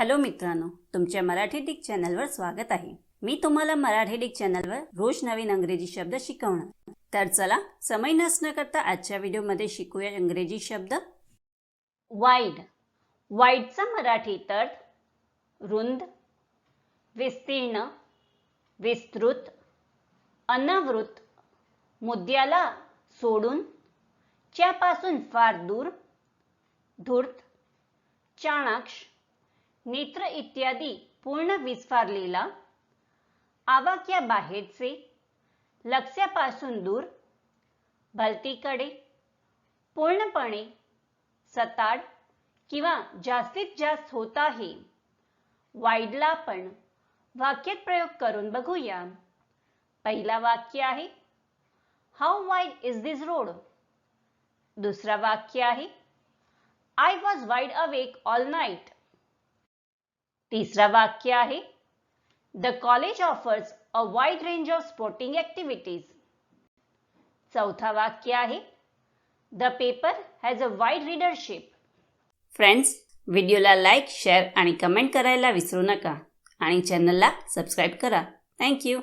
Hello मित्रांनो तुमच्या Marathi Dick चॅनलवर स्वागत आहे. मी तुम्हाला मराठी डिक चॅनलवर रोज नवीन अंग्रेजी शब्द शिकवणार. तर चला समय नसणं करता आजच्या व्हिडिओमध्ये शिकूया इंग्रजी शब्द. वाईड वाईडचा मराठी अर्थ रुंद विस्तीर्ण विस्तृत अनावृत मुद्द्याला सोडून च्यापासून फार दूर धूर्त चाणाक्ष नेत्र इत्यादी पूर्ण विस्फारलेला आवाक्या बाहेरचे लक्ष्यापासून दूर भलतीकडे पूर्णपणे सताड किंवा जास्तीत जास्त होत आहे. वाईडला आपण वाक्यात प्रयोग करून बघूया. पहिला वाक्य आहे how wide is this road दुसरा वाक्य आहे I was wide awake all night तिसरा वाक्य आहे. The college offers a wide range of sporting activities चौथा वाक्य आहे. The paper has a wide readership friends व्हिडिओला लाईक शेअर आणि कमेंट करायला विसरू नका. आणि चॅनलला सबस्क्राईब करा. थँक्यू